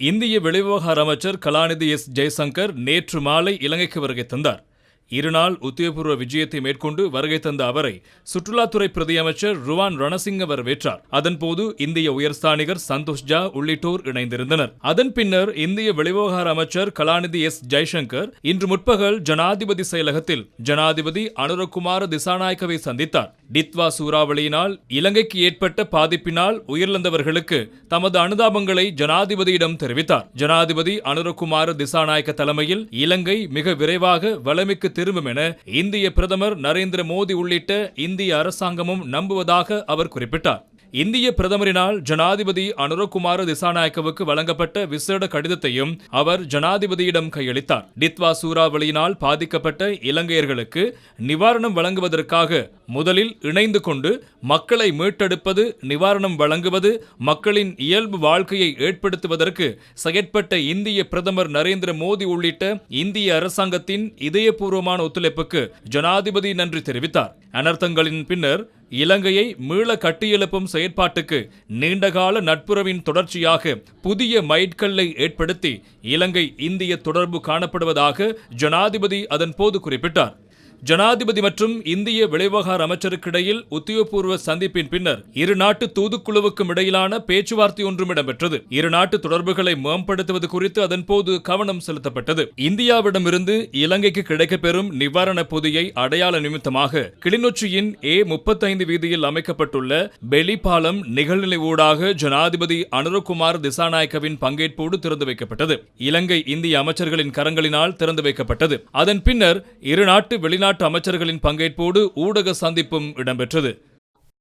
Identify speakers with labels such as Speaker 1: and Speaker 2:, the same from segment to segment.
Speaker 1: இந்திய வெளிவிவகார அமைச்சர் கலாநிதி எஸ். ஜெய்சங்கர் நேற்று மாலை இலங்கைக்கு வருகை தந்தார். இருநாள் உத்தியோகபூர்வ விஜயத்தை மேற்கொண்டு வருகை தந்த அவரை சுற்றுலாத்துறை பிரதியமைச்சர் ருவான் ரணசிங்க வரவேற்றார். அதன்போது இந்திய உயர்ஸ்தானிகர் சந்தோஷ் ஜா உள்ளிட்டோர் இணைந்திருந்தனர். அதன் பின்னர் இந்திய வெளிவிவகார அமைச்சர் கலாநிதி எஸ். ஜெய்சங்கர் இன்று முற்பகல் ஜனாதிபதி செயலகத்தில் ஜனாதிபதி அனுரகுமார திசாநாயக்கவை சந்தித்தார். டித்வா சூறாவளியினால் இலங்கைக்கு ஏற்பட்ட பாதிப்பினால் உயிரிழந்தவர்களுக்கு தமது அனுதாபங்களை ஜனாதிபதியிடம் தெரிவித்தார். ஜனாதிபதி அனுரகுமார திசாநாயக்க தலைமையில் இலங்கை மிக விரைவாக வளமிக்கு திரும்பும் என இந்திய பிரதமர் நரேந்திர மோடி உள்ளிட்ட இந்திய அரசாங்கமும் நம்புவதாக அவர் குறிப்பிட்டார். இந்திய பிரதமரினால் ஜனாதிபதி அனுரகுமார திசாநாயக்கவுக்கு வழங்கப்பட்ட விசேட கடிதத்தையும் அவர் ஜனாதிபதியிடம் கையளித்தார். டித்வா சூறாவளியினால் பாதிக்கப்பட்ட இலங்கையர்களுக்கு நிவாரணம் வழங்குவதற்காக முதலில் இணைந்து கொண்டு மக்களை மீட்டெடுப்பது நிவாரணம் வழங்குவது மக்களின் இயல்பு வாழ்க்கையை ஏற்படுத்துவதற்கு செயற்பட்ட இந்திய பிரதமர் நரேந்திர மோடி உள்ளிட்ட இந்திய அரசாங்கத்தின் இதயபூர்வமான ஒத்துழைப்புக்கு ஜனாதிபதி நன்றி தெரிவித்தார். அனர்த்தங்களின் பின்னர் இலங்கையை மீள கட்டியெழுப்பும் செயற்பாட்டுக்கு நீண்டகால நட்புறவின் தொடர்ச்சியாக புதிய மைட்கல்லை ஏற்படுத்தி இலங்கை இந்திய தொடர்பு காணப்படுவதாக ஜனாதிபதி அதன்போது குறிப்பிட்டார். ஜனாதிபதி மற்றும் இந்திய வெளிவகார அமைச்சருக்கிடையில் உத்தியோகபூர்வ சந்திப்பின் பின்னர் இரு நாட்டு தூதுக்குழுவுக்கும் இடையிலான பேச்சுவார்த்தை ஒன்றும் இடம்பெற்றது. இரு நாட்டு தொடர்புகளை மேம்படுத்துவது குறித்து அதன்போது கவனம் செலுத்தப்பட்டது. இந்தியாவிடமிருந்து இலங்கைக்கு கிடைக்கப்பெறும் நிவாரண பொதியை அடையாள நிமித்தமாக கிளிநொச்சியின் ஏ முப்பத்தைந்து வீதியில் அமைக்கப்பட்டுள்ள பெலிபாலம் நிகழ்நிலை ஊடாக ஜனாதிபதி அனுரகுமார் திசாநாயக்கவின் பங்கேற்போடு திறந்து வைக்கப்பட்டது. இலங்கை இந்திய அமைச்சர்களின் கரங்களினால் திறந்து வைக்கப்பட்டது. அதன் பின்னர் இரு நாட்டு வெளிநாட்டு வெளிநாட்டு அமைச்சர்களின் பங்கேற்போடு ஊடக சந்திப்பும் இடம்பெற்றது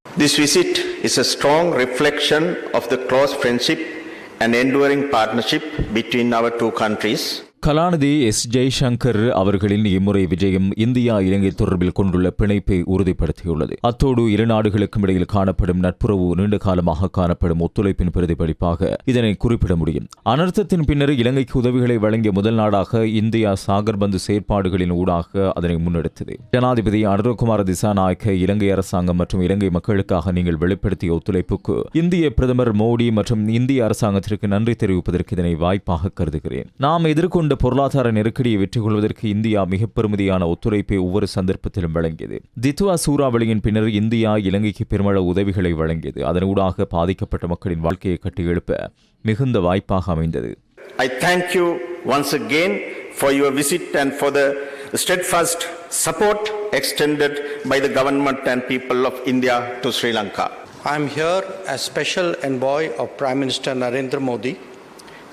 Speaker 2: This visit is a strong reflection of the close friendship and enduring partnership between our two countries.
Speaker 3: கலாநிதி எஸ். ஜெய்சங்கர் அவர்களின் இம்முறை விஜயம் இந்தியா இலங்கை தொடர்பில் கொண்டுள்ள பிணைப்பை உறுதிப்படுத்தியுள்ளது. அத்தோடு இரு நாடுகளுக்கும் இடையில் காணப்படும் நட்புறவு நீண்ட காலமாக காணப்படும் ஒத்துழைப்பின் பிரதிபலிப்பாக இதனை குறிப்பிட முடியும். அனர்த்தத்தின் பின்னர் இலங்கைக்கு உதவிகளை வழங்கிய முதல் நாடாக இந்தியா சாகர்பந்து செயற்பாடுகளின் ஊடாக அதனை முன்னெடுத்தது. ஜனாதிபதி அனுரகுமார திசாநாயக்க இலங்கை அரசாங்கம் மற்றும் இலங்கை மக்களுக்காக நீங்கள் வெளிப்படுத்திய ஒத்துழைப்புக்கு இந்திய பிரதமர் மோடி மற்றும் இந்திய அரசாங்கத்திற்கு நன்றி தெரிவிப்பதற்கு இதனை வாய்ப்பாக கருதுகிறேன். நாம் எதிர்கொண்ட பொருளாதார நெருக்கடியை வெற்றி கொள்வதற்கு இந்தியா மிக பெருமதியான ஒத்துழைப்பை ஒவ்வொரு சந்தர்ப்பத்திலும் வழங்கியது தித்வா சூறாவளியின் பின்னர் இந்தியா இலங்கைக்கு பெருமளவு உதவிகளை வழங்கியது அதனூடாக பாதிக்கப்பட்ட மக்களின் வாழ்க்கையை கட்டியெழுப்ப மிகுந்த வாய்ப்பாக அமைந்தது
Speaker 2: I thank you once again for your visit and for the steadfast support extended by the government and people of India to Sri Lanka.
Speaker 4: I am here as special envoy of Prime Minister Narendra Modi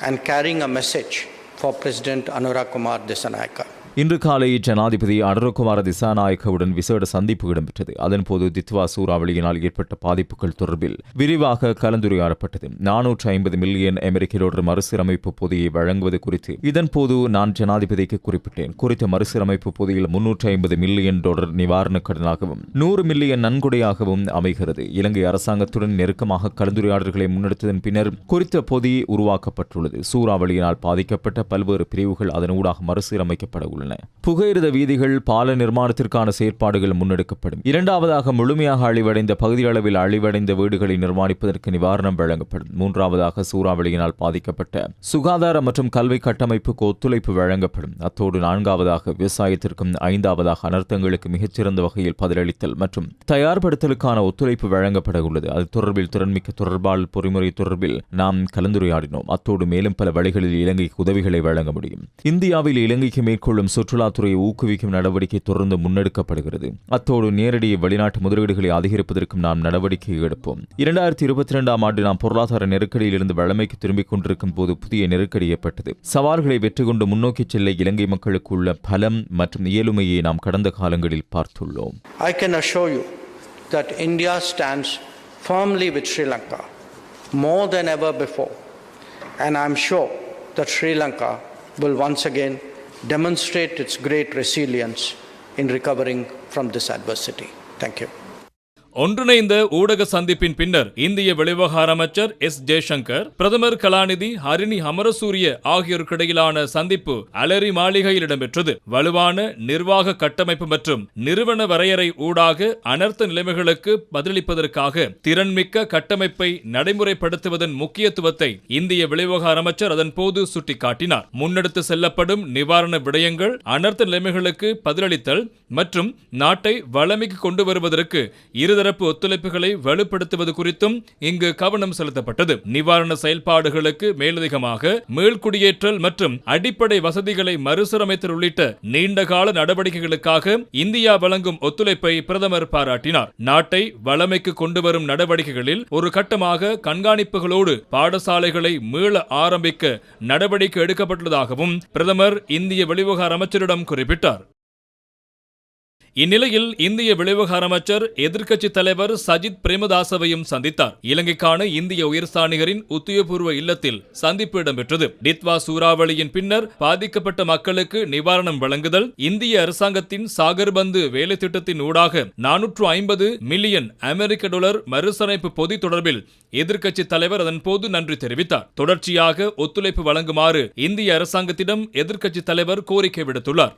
Speaker 4: and carrying a message for President Anurag Kumar Disanayaka.
Speaker 3: இன்று காலை ஜனாதிபதி அனுரகுமார திசாநாயக்கவுடன் விசேட சந்திப்பு இடம்பெற்றது. அதன்போது Ditwah சூறாவளியினால் ஏற்பட்ட பாதிப்புகள் தொடர்பில் விரிவாக கலந்துரையாடப்பட்டது. நானூற்று ஐம்பது மில்லியன் அமெரிக்க டாலர் மறுசீரமைப்பு பொதியை வழங்குவது குறித்து இதன்போது நான் ஜனாதிபதிக்கு குறிப்பிட்டேன். குறித்த மறுசீரமைப்பு பொதியில் முன்னூற்று ஐம்பது மில்லியன் டாலர் நிவாரணக் கடனாகவும் நூறு மில்லியன் நன்கொடையாகவும் அமைகிறது. இலங்கை அரசாங்கத்துடன் நெருக்கமாக கலந்துரையாடல்களை முன்னெடுத்ததன் பின்னர் குறித்த பொதி உருவாக்கப்பட்டுள்ளது. சூறாவளியினால் பாதிக்கப்பட்ட பல்வேறு பிரிவுகள் அதனூடாக மறுசீரமைக்கப்பட உள்ளன புகையிரத வீதிகள் பால நிர்மாணத்திற்கான செயற்பாடுகள் முன்னெடுக்கப்படும். இரண்டாவதாக முழுமையாக அழிவடைந்த பகுதியளவில் அழிவடைந்த வீடுகளை நிர்மாணிப்பதற்கு நிவாரணம் வழங்கப்படும். மூன்றாவதாக சூறாவளியினால் பாதிக்கப்பட்ட சுகாதார மற்றும் கல்வி கட்டமைப்புக்கு ஒத்துழைப்பு வழங்கப்படும். அத்தோடு நான்காவதாக விவசாயத்திற்கும் ஐந்தாவதாக அனர்த்தங்களுக்கு மிகச்சிறந்த வகையில் பதிலளித்தல் மற்றும் தயார்படுத்தலுக்கான ஒத்துழைப்பு வழங்கப்பட உள்ளது அது தொடர்பில் திறன்மிக்க தொடர்பால் பொறிமுறை தொடர்பில் நாம் கலந்துரையாடினோம். அத்தோடு மேலும் பல வழிகளில் இலங்கைக்கு உதவிகளை வழங்க முடியும். இந்தியாவில் இலங்கைக்கு மேற்கொள்ளும் சுற்றுலாத்துறையை ஊக்குவிக்கும் நடவடிக்கை தொடர்ந்து முன்னெடுக்கப்படுகிறது. அத்தோடு நேரடி வெளிநாட்டு முதலீடுகளை அதிகரிப்பதற்கும் நாம் நடவடிக்கை எடுப்போம். இரண்டாயிரத்தி இருபத்தி இரண்டாம் ஆண்டு நாம் பொருளாதார நெருக்கடியிலிருந்து வளமைக்கு திரும்பிக் கொண்டிருக்கும் போது புதிய நெருக்கடி ஏற்பட்டது. சவால்களை வெற்றி கொண்டு முன்னோக்கி செல்ல இலங்கை மக்களுக்கு உள்ள பலம் மற்றும் இயலுமையை நாம் கடந்த காலங்களில் பார்த்துள்ளோம்.
Speaker 4: I can assure you that India stands firmly with Sri Lanka more than ever before. And I'm sure that Sri Lanka will once again demonstrate its great resilience in recovering from this adversity. Thank you.
Speaker 1: ஒன்றிணைந்த ஊடக சந்திப்பின் பின்னர் இந்திய வெளிவகார அமைச்சர் S Jaishankar பிரதமர் கலாநிதி ஹரிணி அமரசூரிய ஆகியோருக்கிடையிலான சந்திப்பு அலரி மாளிகையில் இடம்பெற்றது. வலுவான நிர்வாக கட்டமைப்பு மற்றும் நிறுவன வரையறை ஊடாக அனர்த்த நிலைமைகளுக்கு பதிலளிப்பதற்காக திறன்மிக்க கட்டமைப்பை நடைமுறைப்படுத்துவதன் முக்கியத்துவத்தை இந்திய வெளிவகார அமைச்சர் அதன் போது சுட்டிக்காட்டினார். முன்னெடுத்து செல்லப்படும் நிவாரண விடயங்கள் அனர்த்த நிலைமைகளுக்கு பதிலளித்தல் மற்றும் நாட்டை வளமிக்கு கொண்டு வருவதற்கு இருதரப்பு ஒத்துழைப்புகளை வலுப்படுத்துவது குறித்தும் இங்கு கவனம் செலுத்தப்பட்டது. நிவாரண செயல்பாடுகளுக்கு மேலதிகமாக மீள்குடியேற்றல் மற்றும் அடிப்படை வசதிகளை மறுசீரமைத்தல் உள்ளிட்ட நீண்டகால நடவடிக்கைகளுக்காக இந்தியா வழங்கும் ஒத்துழைப்பை பிரதமர் பாராட்டினார். நாட்டை வளமைக்கு கொண்டுவரும் நடவடிக்கைகளில் ஒரு கட்டமாக கண்காணிப்புகளோடு பாடசாலைகளை மீள ஆரம்பிக்க நடவடிக்கை எடுக்கப்பட்டுள்ளதாகவும் பிரதமர் இந்திய வெளிவிவகார அமைச்சரிடம் குறிப்பிட்டார். இந்நிலையில் இந்திய வெளிவிவகார அமைச்சர் எதிர்க்கட்சித் தலைவர் சஜித் பிரேமதாசவையும் சந்தித்தார். இலங்கைக்கான இந்திய உயர்ஸ்தானிகரின் உத்தியோகபூர்வ இல்லத்தில் சந்திப்பு இடம்பெற்றது. டித்வா சூறாவளியின் பின்னர் பாதிக்கப்பட்ட மக்களுக்கு நிவாரணம் வழங்குதல் இந்திய அரசாங்கத்தின் சாகர்பந்து வேலை திட்டத்தின் ஊடாக நானூற்று ஐம்பது மில்லியன் அமெரிக்க டாலர் மறுசீரமைப்பு பொதி தொடர்பில் எதிர்க்கட்சித் தலைவர் அதன்போது நன்றி தெரிவித்தார். தொடர்ச்சியாக ஒத்துழைப்பு வழங்குமாறு இந்திய அரசாங்கத்திடம் எதிர்க்கட்சித் தலைவர் கோரிக்கை விடுத்துள்ளார்.